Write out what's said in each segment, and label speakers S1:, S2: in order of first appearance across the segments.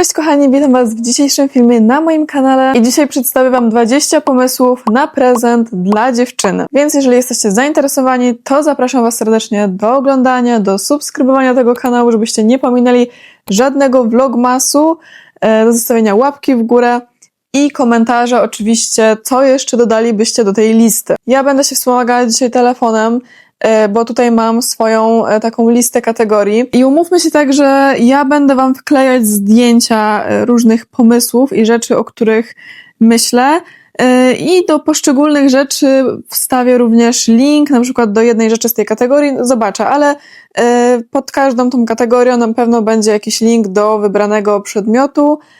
S1: Cześć kochani, witam Was w dzisiejszym filmie na moim kanale i dzisiaj przedstawię Wam 20 pomysłów na prezent dla dziewczyny. Więc jeżeli jesteście zainteresowani, to zapraszam Was serdecznie do oglądania, do subskrybowania tego kanału, żebyście nie pominęli żadnego vlogmasu, e, do zostawienia łapki w górę i komentarza oczywiście, co jeszcze dodalibyście do tej listy. Ja będę się wspomagała dzisiaj telefonem, bo tutaj mam swoją e, taką listę kategorii. I umówmy się tak, że ja będę Wam wklejać zdjęcia e, różnych pomysłów i rzeczy, o których myślę. E, I do poszczególnych rzeczy wstawię również link, na przykład do jednej rzeczy z tej kategorii, zobaczę, ale e, pod każdą tą kategorią na pewno będzie jakiś link do wybranego przedmiotu, e,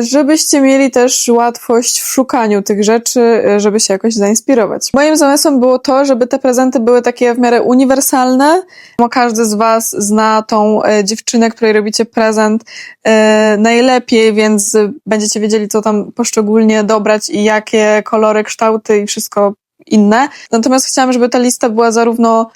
S1: żebyście mieli też łatwość w szukaniu tych rzeczy, e, żeby się jakoś zainspirować. Moim zamysłem było to, żeby te prezenty były takie w miarę uniwersalne, bo każdy z Was zna tą e, dziewczynę, której robicie prezent e, najlepiej, więc będziecie wiedzieli, co tam poszczególnie dobrać i jakie kolory, kształty i wszystko inne. Natomiast chciałam, żeby ta lista była zarówno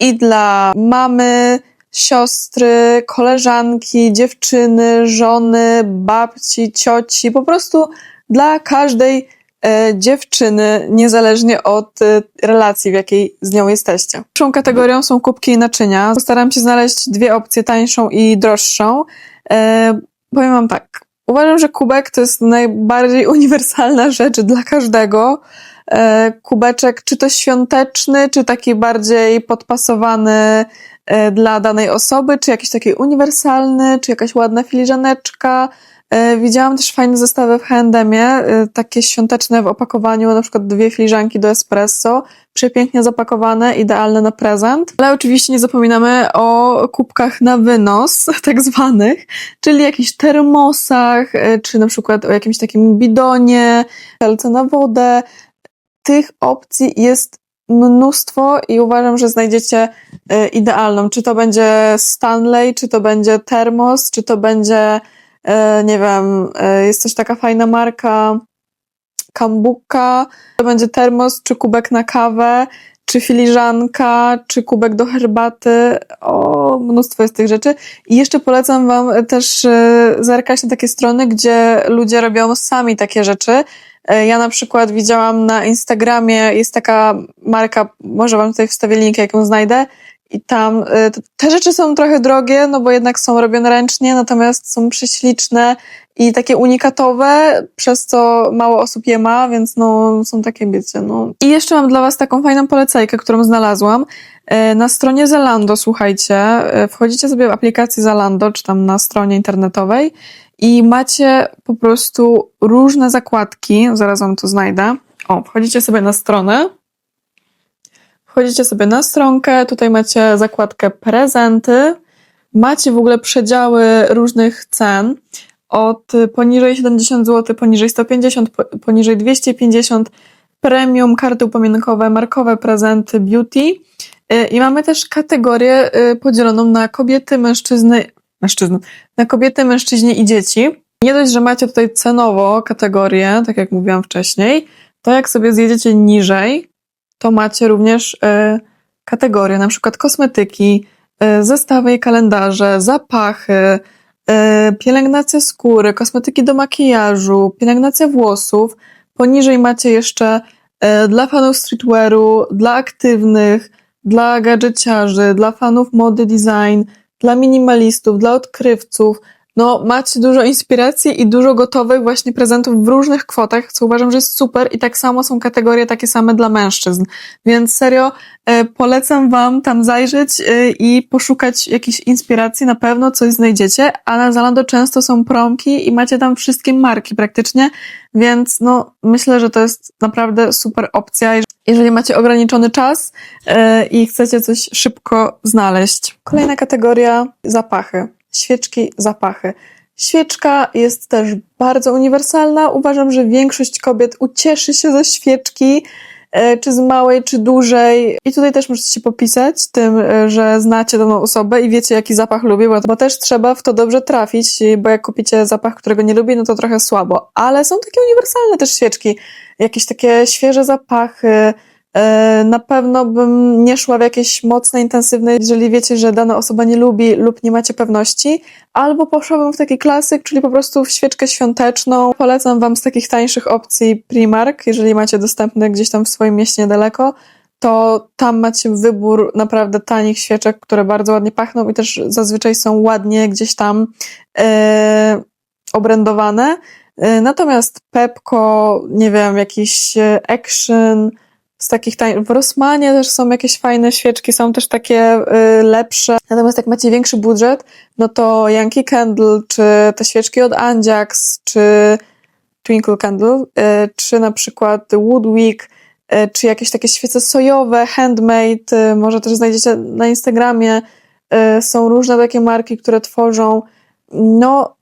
S1: i dla mamy, siostry, koleżanki, dziewczyny, żony, babci, cioci, po prostu dla każdej e, dziewczyny, niezależnie od e, relacji, w jakiej z nią jesteście. Pierwszą kategorią są kubki i naczynia. Postaram się znaleźć dwie opcje, tańszą i droższą. E, powiem wam tak, uważam, że kubek to jest najbardziej uniwersalna rzecz dla każdego. E, kubeczek, czy to świąteczny, czy taki bardziej podpasowany e, dla danej osoby, czy jakiś taki uniwersalny, czy jakaś ładna filiżaneczka. E, Widziałam też fajne zestawy w H&Mie, takie świąteczne w opakowaniu, na przykład dwie filiżanki do espresso, przepięknie zapakowane, idealne na prezent. Ale oczywiście nie zapominamy o kubkach na wynos, tak zwanych, czyli jakichś termosach, czy na przykład o jakimś takim bidonie, helce na wodę. Tych opcji jest mnóstwo i uważam, że znajdziecie e, idealną. Czy to będzie Stanley, czy to będzie termos, czy to będzie, e, nie wiem, e, jest też taka fajna marka Kambuka, to będzie termos, czy kubek na kawę, czy filiżanka, czy kubek do herbaty. O, mnóstwo jest tych rzeczy. I jeszcze polecam Wam też zerkać na takie strony, gdzie ludzie robią sami takie rzeczy. E, Ja na przykład widziałam na Instagramie, jest taka marka, może Wam tutaj wstawię link, jak ją znajdę, i tam e, te rzeczy są trochę drogie, no bo jednak są robione ręcznie, natomiast są prześliczne i takie unikatowe, przez co mało osób je ma, więc no są takie, wiecie, no. I jeszcze mam dla Was taką fajną polecajkę, którą znalazłam. E, Na stronie Zalando, słuchajcie, e, wchodzicie sobie w aplikację Zalando, czy tam na stronie internetowej i macie po prostu różne zakładki, zaraz Wam to znajdę. O, wchodzicie sobie na stronę, Wchodzicie sobie na stronkę, tutaj macie zakładkę prezenty, macie w ogóle przedziały różnych cen, od y, poniżej 70 zł, poniżej 150, po- poniżej 250, premium, karty upamiętnikowe, markowe prezenty, beauty. Y, I mamy też kategorię y, podzieloną na kobiety, mężczyzny, mężczyzn, na kobiety, mężczyźni i dzieci. Nie dość, że macie tutaj cenowo kategorię, tak jak mówiłam wcześniej, to jak sobie zjedziecie niżej, to macie również e, kategorie, na przykład kosmetyki, zestawy i kalendarze, zapachy, pielęgnacja skóry, kosmetyki do makijażu, pielęgnacja włosów. Poniżej macie jeszcze e, dla fanów streetwearu, dla aktywnych, dla gadżeciarzy, dla fanów mody design, dla minimalistów, dla odkrywców. No, macie dużo inspiracji i dużo gotowych właśnie prezentów w różnych kwotach, co uważam, że jest super i tak samo są kategorie takie same dla mężczyzn. Więc serio, e, polecam Wam tam zajrzeć e, i poszukać jakiejś inspiracji, na pewno coś znajdziecie, a na Zalando często są promki i macie tam wszystkie marki praktycznie, więc no, myślę, że to jest naprawdę super opcja, jeżeli macie ograniczony czas e, i chcecie coś szybko znaleźć. Kolejna kategoria zapachy. Świeczki, zapachy. Świeczka jest też bardzo uniwersalna. Uważam, że większość kobiet ucieszy się ze świeczki, e, czy z małej, czy dużej. I tutaj też możecie się popisać tym, e, że znacie daną osobę i wiecie, jaki zapach lubi, bo, też trzeba w to dobrze trafić, bo jak kupicie zapach, którego nie lubi, no to trochę słabo. Ale są takie uniwersalne też świeczki. Jakieś takie świeże zapachy, Na pewno bym nie szła w jakieś mocne, intensywne, jeżeli wiecie, że dana osoba nie lubi lub nie macie pewności, albo poszłabym w taki klasyk, czyli po prostu w świeczkę świąteczną. Polecam Wam z takich tańszych opcji Primark, jeżeli macie dostępne gdzieś tam w swoim mieście niedaleko, to tam macie wybór naprawdę tanich świeczek, które bardzo ładnie pachną i też zazwyczaj są ładnie gdzieś tam e, obrędowane. E, Natomiast Pepko, nie wiem, jakiś e, Action, z takich tań... w Rossmanie też są jakieś fajne świeczki, są też takie y, lepsze. Natomiast jak macie większy budżet, no to Yankee Candle, czy te świeczki od Anjax, czy Twinkle Candle, y, czy na przykład Woodwick, y, czy jakieś takie świece sojowe, handmade, y, może też znajdziecie na Instagramie. Y, są różne takie marki, które tworzą. No,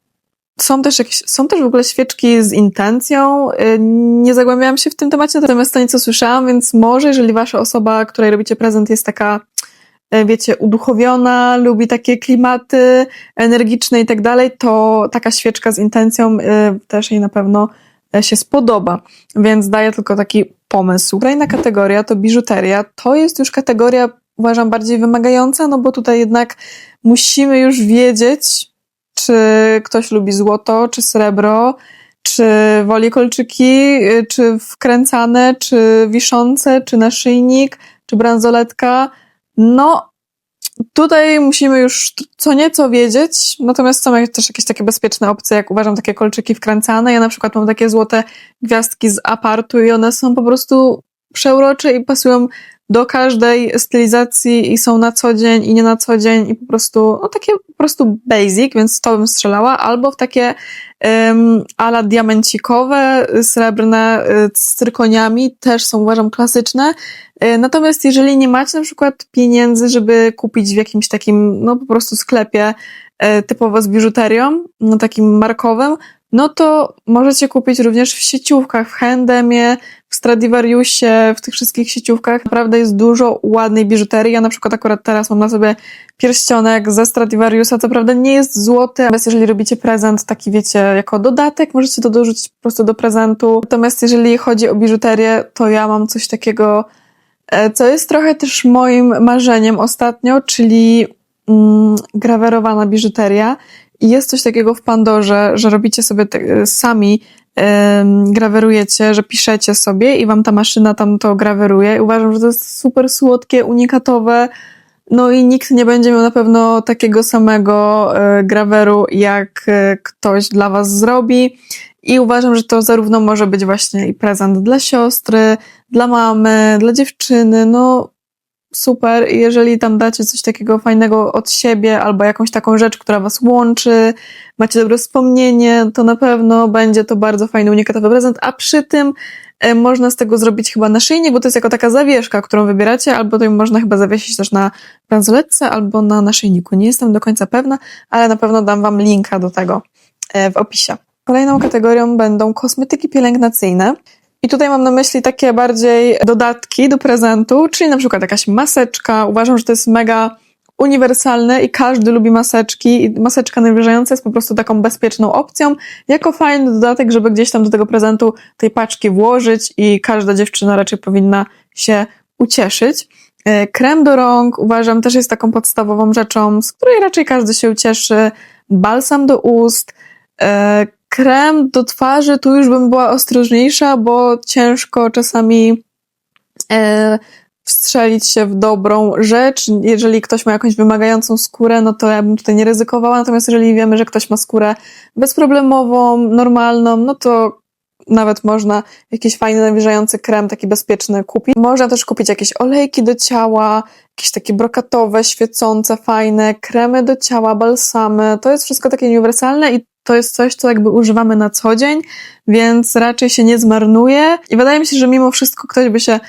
S1: są też jakieś, są też w ogóle świeczki z intencją. Y, Nie zagłębiałam się w tym temacie, natomiast to nieco słyszałam, więc może, jeżeli wasza osoba, której robicie prezent, jest taka, y, wiecie, uduchowiona, lubi takie klimaty energiczne i tak dalej, to taka świeczka z intencją y, też jej na pewno się spodoba. Więc daję tylko taki pomysł. Kolejna kategoria to biżuteria. To jest już kategoria, uważam, bardziej wymagająca, no bo tutaj jednak musimy już wiedzieć, czy ktoś lubi złoto, czy srebro, czy woli kolczyki, y, czy wkręcane, czy wiszące, czy naszyjnik, czy bransoletka. No, tutaj musimy już co nieco wiedzieć, natomiast są też jakieś takie bezpieczne opcje, jak uważam, takie kolczyki wkręcane. Ja na przykład mam takie złote gwiazdki z apartu i one są po prostu przeurocze i pasują do każdej stylizacji i są na co dzień i nie na co dzień i po prostu, no takie po prostu basic, więc to bym strzelała, albo w takie um, ala diamencikowe, srebrne y, z cyrkoniami, też są uważam klasyczne. Y, Natomiast jeżeli nie macie na przykład pieniędzy, żeby kupić w jakimś takim, no po prostu sklepie y, typowo z biżuterią, no takim markowym, no to możecie kupić również w sieciówkach, w w Stradivariusie, w tych wszystkich sieciówkach. Naprawdę jest dużo ładnej biżuterii. Ja na przykład akurat teraz mam na sobie pierścionek ze Stradivariusa. Co prawda nie jest złoty, ale jeżeli robicie prezent taki, wiecie, jako dodatek, możecie to dorzucić po prostu do prezentu. Natomiast jeżeli chodzi o biżuterię, to ja mam coś takiego, e, co jest trochę też moim marzeniem ostatnio, czyli mm, grawerowana biżuteria. I jest coś takiego w Pandorze, że robicie sobie te, sami, em, grawerujecie, że piszecie sobie i wam ta maszyna tam to graweruje. Uważam, że to jest super słodkie, unikatowe. No i nikt nie będzie miał na pewno takiego samego e, graweru, jak e, ktoś dla was zrobi. I uważam, że to zarówno może być właśnie i prezent dla siostry, dla mamy, dla dziewczyny, no super. Jeżeli tam dacie coś takiego fajnego od siebie, albo jakąś taką rzecz, która was łączy, macie dobre wspomnienie, to na pewno będzie to bardzo fajny, unikatowy prezent, a przy tym e, można z tego zrobić chyba naszyjnik, bo to jest jako taka zawieszka, którą wybieracie, albo to można chyba zawiesić też na bransoletce, albo na naszyjniku. Nie jestem do końca pewna, ale na pewno dam wam linka do tego e, w opisie. Kolejną kategorią będą kosmetyki pielęgnacyjne. I tutaj mam na myśli takie bardziej dodatki do prezentu, czyli na przykład jakaś maseczka. Uważam, że to jest mega uniwersalne i każdy lubi maseczki. I maseczka nawilżająca jest po prostu taką bezpieczną opcją, jako fajny dodatek, żeby gdzieś tam do tego prezentu tej paczki włożyć i każda dziewczyna raczej powinna się ucieszyć. E, Krem do rąk uważam też jest taką podstawową rzeczą, z której raczej każdy się ucieszy. Balsam do ust, e, krem do twarzy, tu już bym była ostrożniejsza, bo ciężko czasami e, wstrzelić się w dobrą rzecz. Jeżeli ktoś ma jakąś wymagającą skórę, no to ja bym tutaj nie ryzykowała. Natomiast jeżeli wiemy, że ktoś ma skórę bezproblemową, normalną, no to nawet można jakiś fajny, nawilżający krem, taki bezpieczny kupić. Można też kupić jakieś olejki do ciała, jakieś takie brokatowe, świecące, fajne, kremy do ciała, balsamy. To jest wszystko takie uniwersalne i to jest coś, co jakby używamy na co dzień, więc raczej się nie zmarnuje. I wydaje mi się, że mimo wszystko ktoś by się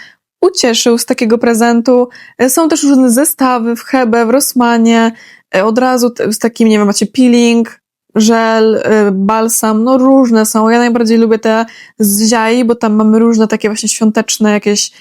S1: ucieszył z takiego prezentu. E, Są też różne zestawy w Hebe, w Rossmanie, e, od razu z takim, nie wiem, macie peeling, żel, e, balsam, no różne są. Ja najbardziej lubię te z ziai, bo tam mamy różne takie właśnie świąteczne, jakieś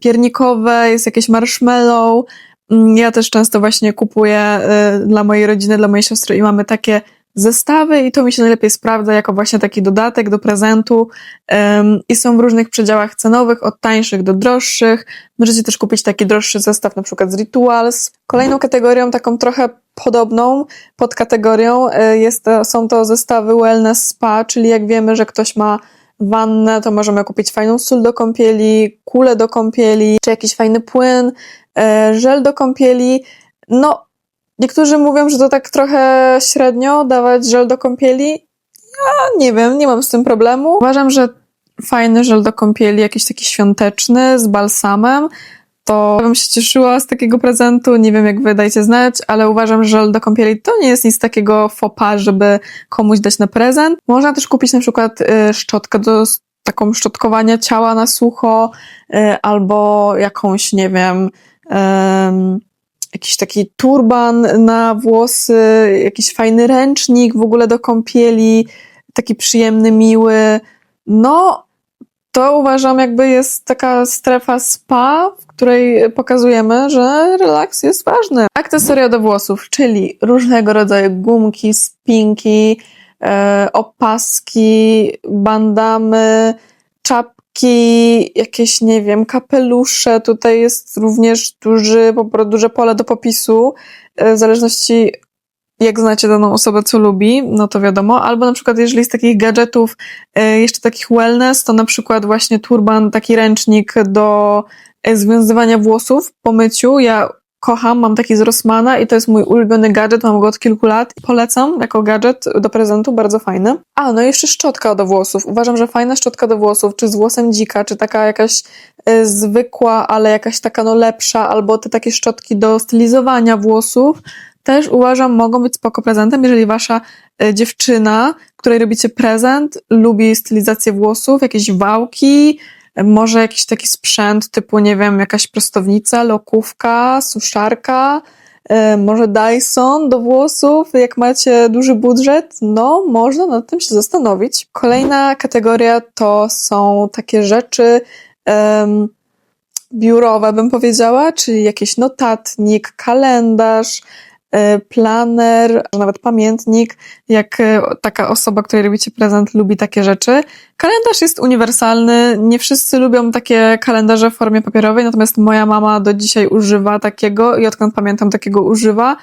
S1: piernikowe, jest jakieś marshmallow. Mm, Ja też często właśnie kupuję dla mojej rodziny, dla mojej siostry i mamy takie zestawy i to mi się najlepiej sprawdza jako właśnie taki dodatek do prezentu um, i są w różnych przedziałach cenowych, od tańszych do droższych. Możecie też kupić taki droższy zestaw na przykład z Rituals. Kolejną kategorią, taką trochę podobną podkategorią y, jest, są to zestawy wellness spa, czyli jak wiemy, że ktoś ma wannę, to możemy kupić fajną sól do kąpieli, kulę do kąpieli, czy jakiś fajny płyn, e, żel do kąpieli. No, niektórzy mówią, że to tak trochę średnio dawać żel do kąpieli. Ja nie wiem, nie mam z tym problemu. Uważam, że fajny żel do kąpieli, jakiś taki świąteczny, z balsamem, to bym się cieszyła z takiego prezentu. Nie wiem, jak wy dajcie znać, ale uważam, że żel do kąpieli to nie jest nic takiego fopa, żeby komuś dać na prezent. Można też kupić na przykład y, szczotkę do taką szczotkowania ciała na sucho, y, albo jakąś, nie wiem, jakiś taki turban na włosy, jakiś fajny ręcznik w ogóle do kąpieli, taki przyjemny, miły. No, to uważam jakby jest taka strefa spa, w której pokazujemy, że relaks jest ważny. Akcesoria do włosów, czyli różnego rodzaju gumki, spinki, e, opaski, bandamy, czapki, jakieś, nie wiem, kapelusze. Tutaj jest również duży, duże pole do popisu, e, w zależności jak znacie daną osobę, co lubi, no to wiadomo. Albo na przykład, jeżeli z takich gadżetów, e, jeszcze takich wellness, to na przykład właśnie turban, taki ręcznik do e, związywania włosów po myciu. Ja kocham, mam taki z Rossmana i to jest mój ulubiony gadżet, mam go od kilku lat. Polecam jako gadżet do prezentu, bardzo fajny. A, no i jeszcze szczotka do włosów. Uważam, że fajna szczotka do włosów, czy z włosem dzika, czy taka jakaś y, zwykła, ale jakaś taka no lepsza, albo te takie szczotki do stylizowania włosów, też uważam, mogą być spoko prezentem, jeżeli wasza e, dziewczyna, której robicie prezent, lubi stylizację włosów, jakieś wałki, może jakiś taki sprzęt typu, nie wiem, jakaś prostownica, lokówka, suszarka, e, może Dyson do włosów, jak macie duży budżet, no można nad tym się zastanowić. Kolejna kategoria to są takie rzeczy um, biurowe, bym powiedziała, czyli jakiś notatnik, kalendarz, planer, nawet pamiętnik, jak e, taka osoba, której robicie prezent, lubi takie rzeczy. Kalendarz jest uniwersalny, nie wszyscy lubią takie kalendarze w formie papierowej, natomiast moja mama do dzisiaj używa takiego i odkąd pamiętam takiego używa,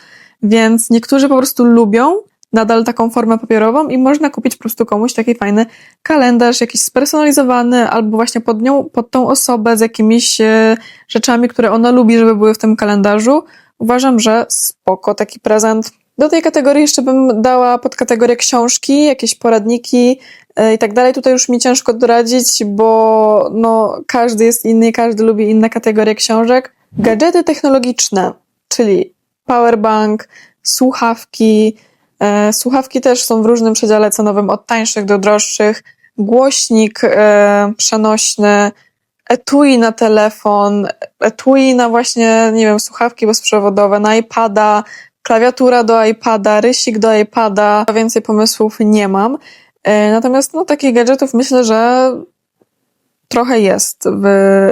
S1: więc niektórzy po prostu lubią nadal taką formę papierową i można kupić po prostu komuś taki fajny kalendarz, jakiś spersonalizowany, albo właśnie pod nią, pod tą osobę z jakimiś e, rzeczami, które ona lubi, żeby były w tym kalendarzu. Uważam, że spoko taki prezent. Do tej kategorii jeszcze bym dała pod kategorię książki, jakieś poradniki yy, i tak dalej. Tutaj już mi ciężko doradzić, bo no, każdy jest inny, każdy lubi inne kategorie książek. Gadżety technologiczne, czyli powerbank, słuchawki. Yy, słuchawki też są w różnym przedziale cenowym, od tańszych do droższych. Głośnik yy, przenośny, etui na telefon, etui na właśnie, nie wiem, słuchawki bezprzewodowe, na iPada, klawiatura do iPada, rysik do iPada, więcej pomysłów nie mam. E, natomiast no, takich gadżetów myślę, że trochę jest w,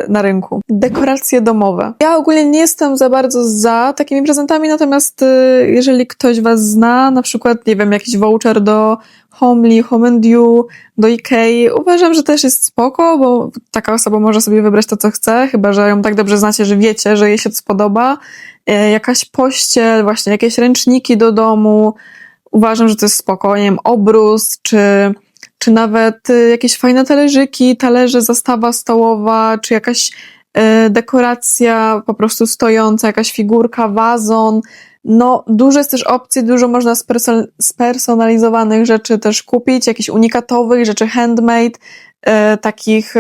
S1: na rynku. Dekoracje domowe. Ja ogólnie nie jestem za bardzo za takimi prezentami, natomiast y, jeżeli ktoś Was zna, na przykład, nie wiem, jakiś voucher do Homely, Home and You, do Ikei, uważam, że też jest spoko, bo taka osoba może sobie wybrać to, co chce, chyba, że ją tak dobrze znacie, że wiecie, że jej się to spodoba. E, jakaś pościel, właśnie jakieś ręczniki do domu, uważam, że to jest spoko, nie wiem, obrus, czy czy nawet y, jakieś fajne talerzyki, talerze, zastawa stołowa, czy jakaś y, dekoracja po stojąca, jakaś figurka, wazon. No, dużo jest też opcji, dużo można spersonalizowanych rzeczy też kupić, jakichś unikatowych rzeczy handmade, y, takich,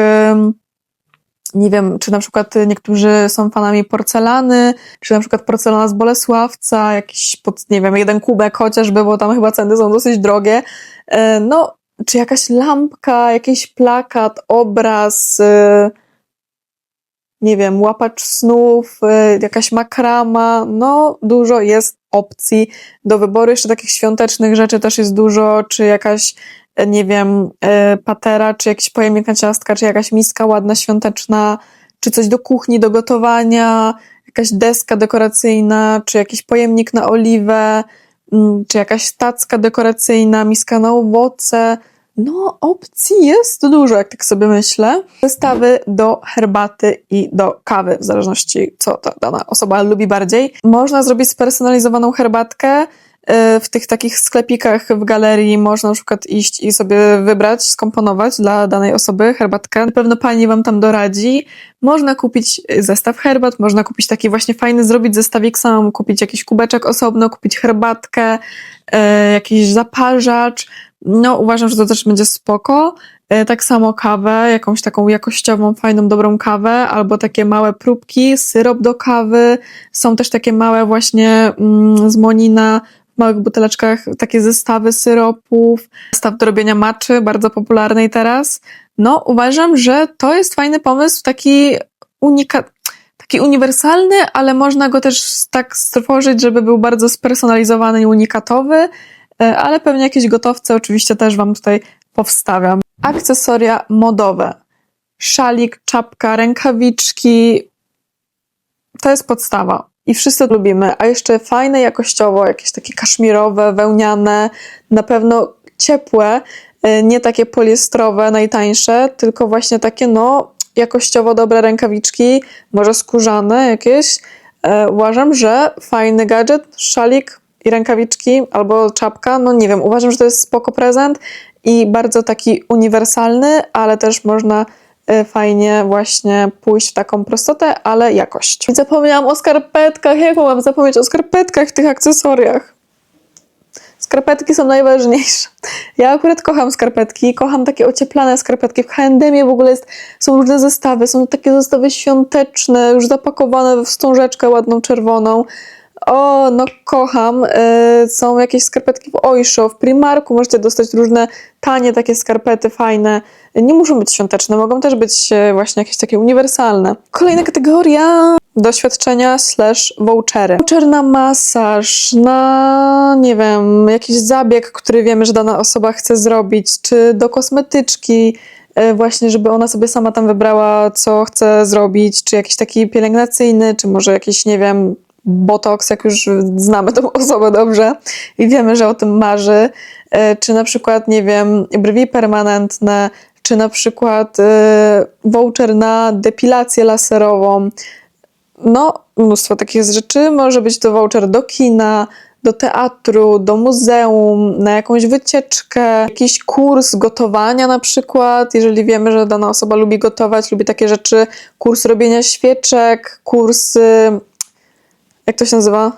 S1: nie wiem, czy na przykład niektórzy są fanami porcelany, czy na przykład porcelana z Bolesławca, jakiś, pod, nie wiem, jeden kubek chociażby, bo tam chyba ceny są dosyć drogie. No, czy jakaś lampka, jakiś plakat, obraz, y, nie wiem, łapacz snów, y, jakaś makrama, no dużo jest opcji do wyboru. Jeszcze takich świątecznych rzeczy też jest dużo, czy jakaś, nie wiem, y, patera, czy jakiś pojemnik na ciastka, czy jakaś miska ładna, świąteczna, czy coś do kuchni, do gotowania, jakaś deska dekoracyjna, czy jakiś pojemnik na oliwę, czy jakaś tacka dekoracyjna, miska na owoce. No, opcji jest dużo, jak tak sobie myślę. Zestawy do herbaty i do kawy, w zależności co ta dana osoba lubi bardziej. Można zrobić spersonalizowaną herbatkę. Y, W tych takich sklepikach w galerii można na przykład iść i sobie wybrać, skomponować dla danej osoby herbatkę. Na pewno pani wam tam doradzi. Można kupić zestaw herbat, można kupić taki właśnie fajny, zrobić zestawik sam, kupić jakiś kubeczek osobno, kupić herbatkę, e, jakiś zaparzacz. No, uważam, że to też będzie spoko. E, Tak samo kawę, jakąś taką jakościową, fajną, dobrą kawę, albo takie małe próbki, syrop do kawy. Są też takie małe właśnie mm, z Monina, małych buteleczkach, takie zestawy syropów, zestaw do robienia maczy, bardzo popularnej teraz. No, uważam, że to jest fajny pomysł, taki unikat, taki uniwersalny, ale można go też tak stworzyć, żeby był bardzo spersonalizowany i unikatowy, e, ale pewnie jakieś gotowce oczywiście też Wam tutaj powstawiam. Akcesoria modowe. Szalik, czapka, rękawiczki. To jest podstawa. I wszyscy lubimy. A jeszcze fajne jakościowo, jakieś takie kaszmirowe, wełniane, na pewno ciepłe, e, nie takie poliestrowe, najtańsze, tylko właśnie takie, no, jakościowo dobre rękawiczki, może skórzane jakieś. E, uważam, że fajny gadżet, szalik i rękawiczki albo czapka, no nie wiem, uważam, że to jest spoko prezent i bardzo taki uniwersalny, ale też można fajnie właśnie pójść w taką prostotę, ale jakość. Zapomniałam o skarpetkach, jak mam zapomnieć o skarpetkach w tych akcesoriach? Skarpetki są najważniejsze. Ja akurat kocham skarpetki, kocham takie ocieplane skarpetki. W H&M w ogóle jest, są różne zestawy, są takie zestawy świąteczne, już zapakowane w wstążeczkę ładną czerwoną. O, no kocham. Y, są jakieś skarpetki w Oysho, w Primarku możecie dostać różne tanie takie skarpety fajne. Nie muszą być świąteczne, mogą też być e, właśnie jakieś takie uniwersalne. Kolejna kategoria doświadczenia slash vouchery. Voucher na masaż, na nie wiem, jakiś zabieg, który wiemy, że dana osoba chce zrobić, czy do kosmetyczki, e, właśnie, żeby ona sobie sama tam wybrała, co chce zrobić, czy jakiś taki pielęgnacyjny, czy może jakiś, nie wiem, botoks, jak już znamy tą osobę dobrze i wiemy, że o tym marzy, E, czy na przykład, nie wiem, brwi permanentne, czy na przykład e, voucher na depilację laserową. No, mnóstwo takich rzeczy. Może być to voucher do kina, do teatru, do muzeum, na jakąś wycieczkę, jakiś kurs gotowania na przykład, jeżeli wiemy, że dana osoba lubi gotować, lubi takie rzeczy, kurs robienia świeczek, kurs, jak to się nazywa?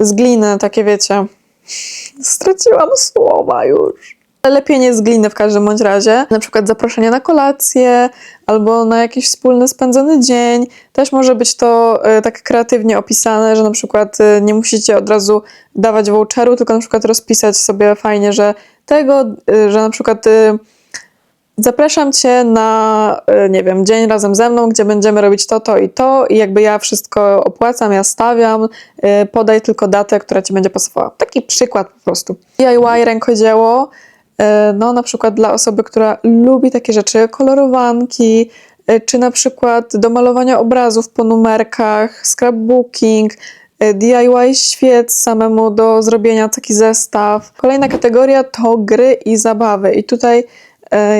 S1: Z gliny, takie wiecie. Straciłam słowa już. Lepienie z gliny w każdym bądź razie. Na przykład zaproszenie na kolację albo na jakiś wspólny spędzony dzień. Też może być to e, tak kreatywnie opisane, że na przykład e, nie musicie od razu dawać voucheru, tylko na przykład rozpisać sobie fajnie, że tego, e, że na przykład zapraszam cię na, e, nie wiem, dzień razem ze mną, gdzie będziemy robić to, to i to i jakby ja wszystko opłacam, ja stawiam, e, podaj tylko datę, która ci będzie pasowała. Taki przykład po prostu. DIY, rękodzieło, e, no na przykład dla osoby, która lubi takie rzeczy, kolorowanki, czy na przykład do malowania obrazów po numerkach, scrapbooking, DIY świec samemu do zrobienia taki zestaw. Kolejna kategoria to gry i zabawy. I tutaj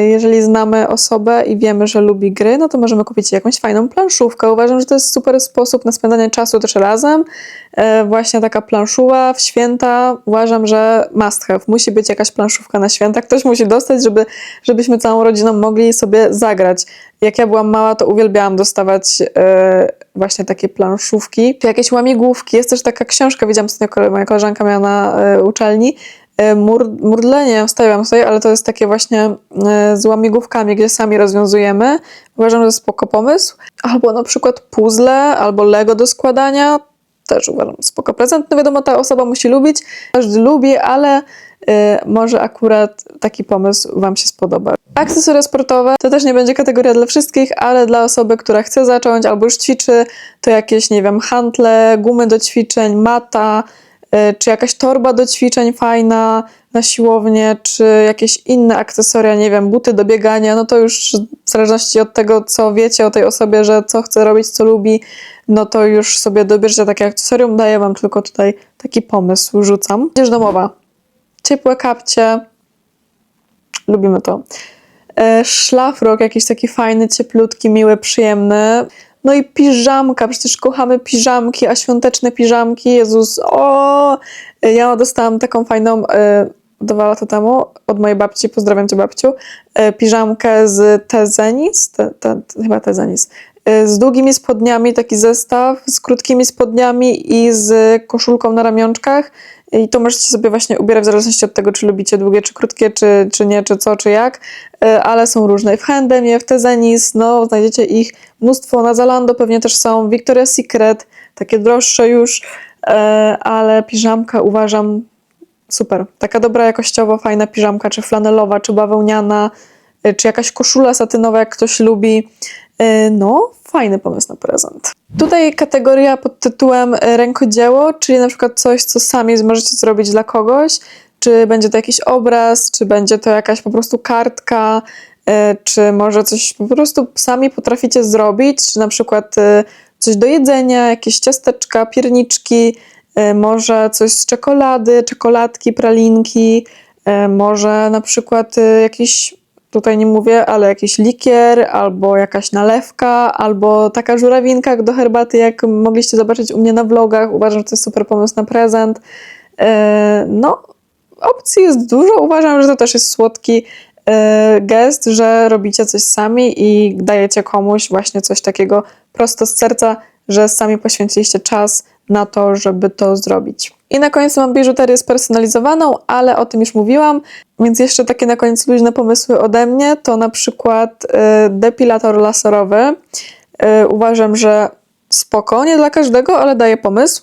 S1: Jeżeli znamy osobę i wiemy, że lubi gry, no to możemy kupić jakąś fajną planszówkę. Uważam, że to jest super sposób na spędzanie czasu też razem. E, Właśnie taka planszuła w święta. Uważam, że must have. Musi być jakaś planszówka na święta. Ktoś musi dostać, żeby, żebyśmy całą rodziną mogli sobie zagrać. Jak ja byłam mała, to uwielbiałam dostawać e, właśnie takie planszówki. Jakieś łamigłówki. Jest też taka książka, widziałam ostatnio, moja koleżanka miała na e, uczelni, e, mur, murdlenie, wstawiam sobie, ale to jest takie właśnie e, z łamigłówkami, gdzie sami rozwiązujemy. Uważam, że spoko pomysł. Albo na przykład puzzle, albo Lego do składania. Też uważam spoko prezent. No wiadomo, ta osoba musi lubić. Każdy lubi, ale e, może akurat taki pomysł Wam się spodoba. Akcesoria sportowe to też nie będzie kategoria dla wszystkich, ale dla osoby, która chce zacząć albo już ćwiczy, to jakieś, nie wiem, hantle, gumy do ćwiczeń, mata, e, czy jakaś torba do ćwiczeń fajna na siłownię, czy jakieś inne akcesoria, nie wiem, buty do biegania, no to już w zależności od tego, co wiecie o tej osobie, że co chce robić, co lubi, no to już sobie dobierzcie takie akcesorium. Daję Wam tylko tutaj taki pomysł, rzucam. Odzież domowa. Ciepłe kapcie. Lubimy to. E, szlafrok jakiś taki fajny, cieplutki, miły, przyjemny. No i piżamka, przecież kochamy piżamki, a świąteczne piżamki, Jezus, o! Ja dostałam taką fajną e, dwa lata temu od mojej babci, pozdrawiam cię babciu, e, piżamkę z Tezenis, te, te, chyba Tezenis, z długimi spodniami, taki zestaw, z krótkimi spodniami i z koszulką na ramionczkach. I to możecie sobie właśnie ubierać w zależności od tego, czy lubicie długie, czy krótkie, czy, czy nie, czy co, czy jak. E, Ale są różne. W H&M, w Tezenis, no znajdziecie ich mnóstwo. Na Zalando pewnie też są. Victoria's Secret, takie droższe już. E, Ale piżamka uważam super. Taka dobra jakościowo, fajna piżamka, czy flanelowa, czy bawełniana, czy jakaś koszula satynowa, jak ktoś lubi. Y, No, fajny pomysł na prezent. Tutaj kategoria pod tytułem y, rękodzieło, czyli na przykład coś, co sami możecie zrobić dla kogoś, czy będzie to jakiś obraz, czy będzie to jakaś po prostu kartka, y, czy może coś po prostu sami potraficie zrobić, czy na przykład coś do jedzenia, jakieś ciasteczka, pierniczki, może coś z czekolady, czekoladki, pralinki, może na przykład jakiś, tutaj nie mówię, ale jakiś likier, albo jakaś nalewka, albo taka żurawinka do herbaty, jak mogliście zobaczyć u mnie na vlogach. Uważam, że to jest super pomysł na prezent. Y, No, opcji jest dużo. Uważam, że to też jest słodki e, gest, że robicie coś sami i dajecie komuś właśnie coś takiego prosto z serca, że sami poświęciliście czas na to, żeby to zrobić. I na koniec mam biżuterię spersonalizowaną, ale o tym już mówiłam, więc jeszcze takie na koniec luźne pomysły ode mnie, to na przykład e, depilator laserowy. E, Uważam, że spoko, nie dla każdego, ale daje pomysł.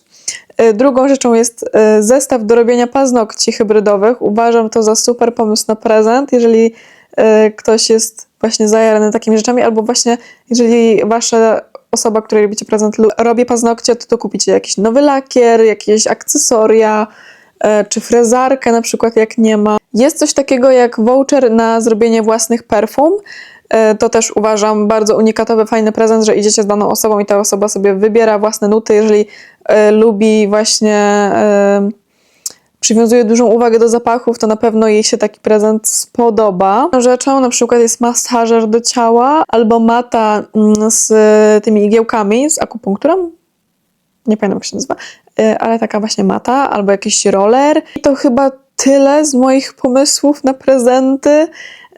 S1: E, Drugą rzeczą jest e, zestaw do robienia paznokci hybrydowych. Uważam to za super pomysł na prezent, jeżeli e, ktoś jest właśnie zajarany takimi rzeczami, albo właśnie jeżeli wasza osoba, której robicie prezent, lu- robi paznokcie, to, to kupicie jakiś nowy lakier, jakieś akcesoria, e, czy frezarkę na przykład, jak nie ma. Jest coś takiego jak voucher na zrobienie własnych perfum. E, To też uważam bardzo unikatowy, fajny prezent, że idziecie z daną osobą i ta osoba sobie wybiera własne nuty, jeżeli e, lubi właśnie, przywiązuje dużą uwagę do zapachów, to na pewno jej się taki prezent spodoba. Rzeczą na przykład jest masażer do ciała albo mata mm, z tymi igiełkami, z akupunkturą. Nie pamiętam jak się nazywa, e, ale taka właśnie mata albo jakiś roller. I to chyba tyle z moich pomysłów na prezenty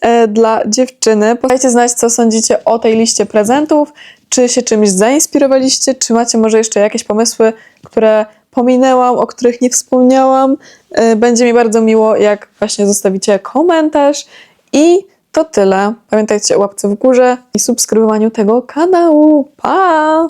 S1: e, dla dziewczyny. Dajcie znać, co sądzicie o tej liście prezentów. Czy się czymś zainspirowaliście, czy macie może jeszcze jakieś pomysły, które pominęłam, o których nie wspomniałam. E, Będzie mi bardzo miło, jak właśnie zostawicie komentarz. I to tyle. Pamiętajcie o łapce w górze i subskrybowaniu tego kanału. Pa!